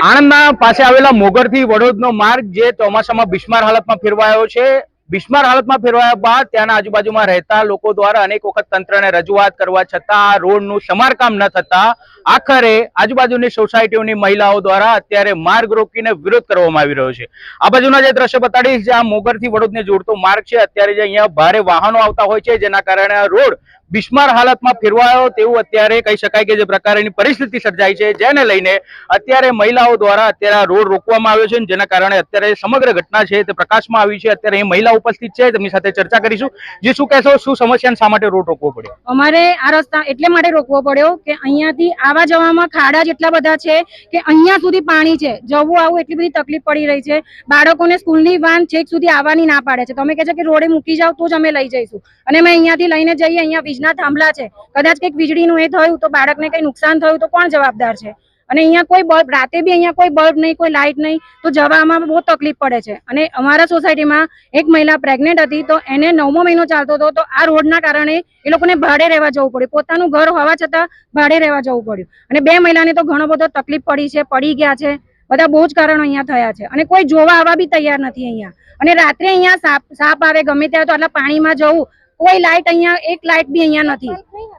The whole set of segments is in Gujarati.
આણંદના પાસે આવેલા મોગરથી વડોદનો માર્ગ જે ચોમાસામાં બિસ્માર હાલતમાં ફેરવાયો છે. બિસ્માર હાલતમાં ફેરવાયા બાદ ત્યાંના આજુબાજુમાં રહેતા લોકો દ્વારા અનેક વખત તંત્રને રજૂઆત કરવા છતાં રોડનું સમારકામ ન થતા આખરે આજુબાજુની સોસાયટીઓની મહિલાઓ દ્વારા અત્યારે માર્ગ રોકીને વિરોધ કરવામાં આવી રહ્યો છે. આ બાજુના જે દ્રશ્ય બતાડીશ જે આ મોગરથી વડોદને જોડતો માર્ગ છે, અત્યારે જે અહીંયા ભારે વાહનો આવતા હોય છે, જેના કારણે આ રોડ બિસ્માર હાલતમાં ફેરવાયો તેવું અત્યારે કહી શકાય કે જે પ્રકારની પરિસ્થિતિ સર્જાઈ છે, જેને લઈને અત્યારે મહિલાઓ દ્વારા અત્યારે આ રોડ રોકવામાં આવ્યો છે જેના કારણે અત્યારે સમગ્ર ઘટના છે તે પ્રકાશમાં આવી છે. અત્યારે અહીં મહિલા ઉપસ્થિત છે, તેમની સાથે ચર્ચા કરીશું. જે, શું કહેશો? શું સમસ્યા શા માટે રોડ રોકવો પડ્યો? અમારે આ રસ્તા એટલે માટે રોકવો પડ્યો કે અહીંયાથી આવા જવામાં ખાડા જેટલા બધા છે કે અહીંયા સુધી પાણી છે. જવું આવું એટલી બધી તકલીફ પડી રહી છે. બાળકોને સ્કૂલની વાન છેક સુધી આવવાની ના પાડે છે. તમે કહે છે કે રોડે મૂકી જાવ તો જ અમે લઈ જઈશું. અને અમે અહીંયાથી લઈને જઈએ, અહીંયા વીજના થાંભલા છે. કદાચ કંઈક વીજળીનું એ થયું તો બાળકને કંઈ નુકસાન થયું તો કોણ જવાબદાર છે? અને અહીંયા કોઈ બલ્બ, રાતે બી અહીંયા કોઈ બલ્બ નહીં, કોઈ લાઇટ નહીં, તો જવામાં બહુ તકલીફ પડે છે. અને અમારા સોસાયટીમાં એક મહિલા પ્રેગ્નેન્ટ હતી તો એને નવમો મહિનો ચાલતો હતો, તો આ રોડના કારણે એ લોકોને ભાડે રહેવા જવું પડ્યું. પોતાનું ઘર હોવા છતાં ભાડે રહેવા જવું પડ્યું. અને બે મહિલાને તો ઘણો બધો તકલીફ પડી છે, પડી ગયા છે. બધા બહુ જ કારણો અહીંયા થયા છે. અને કોઈ જોવા આવવા બી તૈયાર નથી અહીંયા. અને રાત્રે અહીંયા સાપ સાપ આવે, ગમે ત્યાં તો આટલા પાણીમાં જવું કોઈ લાઇટ અહીંયા, એક લાઇટ બી અહીંયા નથી.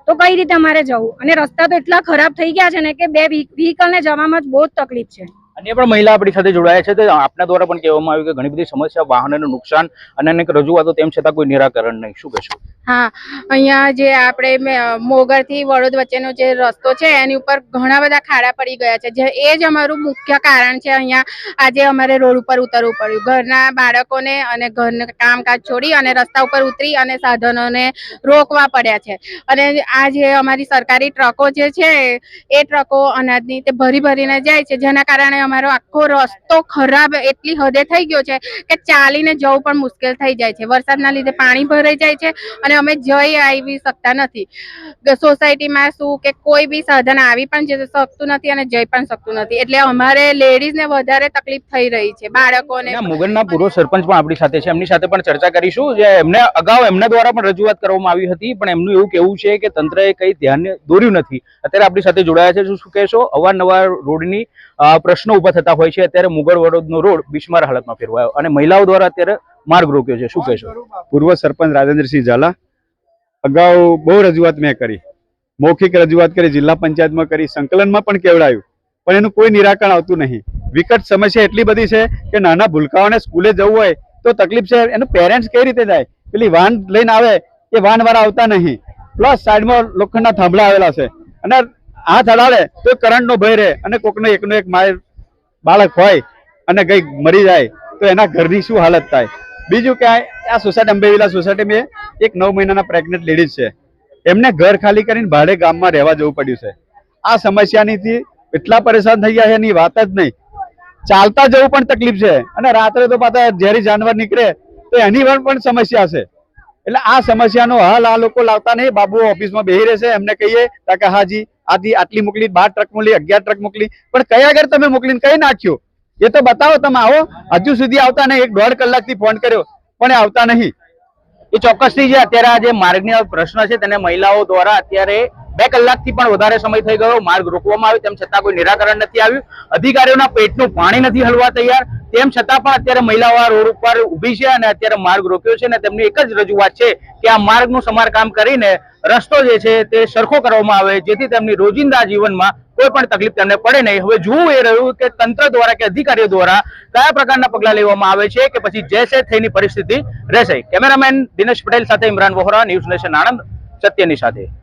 તો કઈ રીતે અમારે જવું? અને રસ્તા તો એટલા ખરાબ થઈ ગયા છે ને કે બે વ્હીકલ ને જવામાં જ બહુ જ તકલીફ છે. અન્ય પણ મહિલા આપણી સાથે જોડાયા છે. તો આપના દ્વારા પણ કહેવામાં આવ્યું કે ઘણી બધી સમસ્યા, વાહનોનું નુકસાન અને અનેક રજૂઆતો તેમ છતાં કોઈ નિરાકરણ નહીં. શું કહેશો? હા, અહીંયા જે આપણે મોગરથી વડોદ વચ્ચેનો જે રસ્તો છે, એની ઉપર ઘણા બધા ખાડા પડી ગયા છે. જે, એ જ અમારું મુખ્ય કારણ છે અહીંયા. આજે અમારે રોડ ઉપર ઉતરવું પડ્યું. ઘરના બાળકોને અને ઘરના કામકાજ છોડી અને રસ્તા ઉપર ઉતરી અને સાધનોને રોકવા પડ્યા છે. અને આ જે અમારી સરકારી ટ્રકો જે છે, એ ટ્રકો અનાજની તે ભરી ભરીને જાય છે. જેના કારણે અમારો આખો રસ્તો ખરાબ એટલી હદે થઈ ગયો છે કે ચાલીને જવું પણ મુશ્કેલ થઈ જાય છે. વરસાદના લીધે પાણી ભરાઈ જાય છે અને અમે જઈ આવી શકતા નથી. સોસાયટીમાં શું કે કોઈ બી સાધન આવી પણ જઈ શકતું નથી અને જઈ પણ શકતું નથી. એટલે અમારે લેડીઝને વધારે તકલીફ થઈ રહી છે. બાળકોને મુગલના પૂર્વ સરપંચ પણ આપણી સાથે છે. એમની સાથે પણ ચર્ચા કરીશું. જે એમને અગાઉ એમના દ્વારા પણ રજૂઆત કરવામાં આવી હતી પણ એમનું એવું કેવું છે કે તંત્રએ કઈ ધ્યાન દોર્યું નથી. અત્યારે આપણી સાથે જોડાયા છે. શું શું કહેશો? અવારનવાર રોડની અ, પ્રશ્નો ઊભા થતા હોય છે, અત્યારે મુગળ વડોદનો રોડ બિસ્માર હાલતમાં ફેરવાયો અને મહિલાઓ દ્વારા અત્યારે માર્ગ રોક્યો છે. શું કહેશો? પૂર્વ સરપંચ રાજેન્દ્રસિંહ ઝાલા, અગાઉ બહુ રજૂઆત મેં કરી. મૌખિક રજૂઆત કરી, જિલ્લા પંચાયતમાં કરી, સંકલનમાં પણ કેવડાયું. પણ એનું કોઈ નિરાકરણ આવતું નહીં. વિકટ સમસ્યા એટલી બધી છે કે નાના ભૂલકાઓને સ્કૂલે જવું હોય તો તકલીફ છે. એનું પેરેન્ટ્સ કઈ રીતે જાય? પેલી વાન લઈને આવે એ વાન વાળા આવતા નહીં. પ્લસ સાઈડમાં લોખંડના થાંભલા આવેલા છે. અને હાથ અડાડે તો કરંટનો ભય રહે અને કોકનો એકનો એક માય બાળક હોય અને કંઈક મરી જાય, તો એના ઘરની શું હાલત થાય? બીજું કે આ- સોસાયટી અંબેવિલા સોસાયટીમાં એક નવ મહિનાના પ્રેગ્નેન્ટ લેડીઝ છે. એમને ઘર ખાલી કરીને ભાડે ગામમાં રહેવા જવું પડ્યું છે. આ સમસ્યાનીથી એટલા પરેશાન થઈ ગયા છે, એની વાત જ નહીં. ચાલતા જવું પણ તકલીફ છે. અને રાત્રે તો પાછા ઝેરી જાનવર નીકળે, તો એની પણ સમસ્યા છે. એટલે આ સમસ્યાનો હલ આ લોકો લાવતા નહીં. બાબુ ઓફિસમાં બેહી રહેશે, એમને કહીએ કે હાજી આથી આટલી મોકલી, બાર ટ્રક મોકલી, અગિયાર ટ્રક મોકલી, પણ કયા આગળ તમે મોકલીને કઈ નાખ્યો? એ તો બતાવો તમે, આવો. હજુ સુધી આવતા નહીં. એક દોઢ કલાકથી ફોન કર્યો, પણ આવતા નહીં. એ ચોક્કસથી જે અત્યારે આ જે માર્ગની પ્રશ્ન છે, તેને મહિલાઓ દ્વારા અત્યારે બે કલાકથી પણ વધારે સમય થઈ ગયો. માર્ગ રોકવામાં આવ્યો, તેમ છતાં કોઈ નિરાકરણ નથી આવ્યું. અધિકારીઓના પેટનું પાણી નથી હલવા તૈયાર. તેમ છતાં પણ અત્યારે મહિલાઓ આ રોડ ઉપર ઊભી છે અને અત્યારે માર્ગ રોક્યો છે અને તેમની એક જ રજૂઆત છે કે આ માર્ગનું સમારકામ કરીને રસ્તો જે છે તે સરખો કરવામાં આવે, જેથી તેમની રોજિંદા જીવનમાં કોઈ પણ તકલીફ તેમને પડે નહીં. હવે જોવું એ રહ્યું કે તંત્ર દ્વારા કે અધિકારીઓ દ્વારા કયા પ્રકારના પગલાં લેવામાં આવે છે કે પછી જે છે થઈની પરિસ્થિતિ રહેશે. કેમેરામેન દિનેશ પટેલ સાથે ઇમરાન વોહરા, ન્યૂઝ નેશન આણંદ, સત્યની સાથે.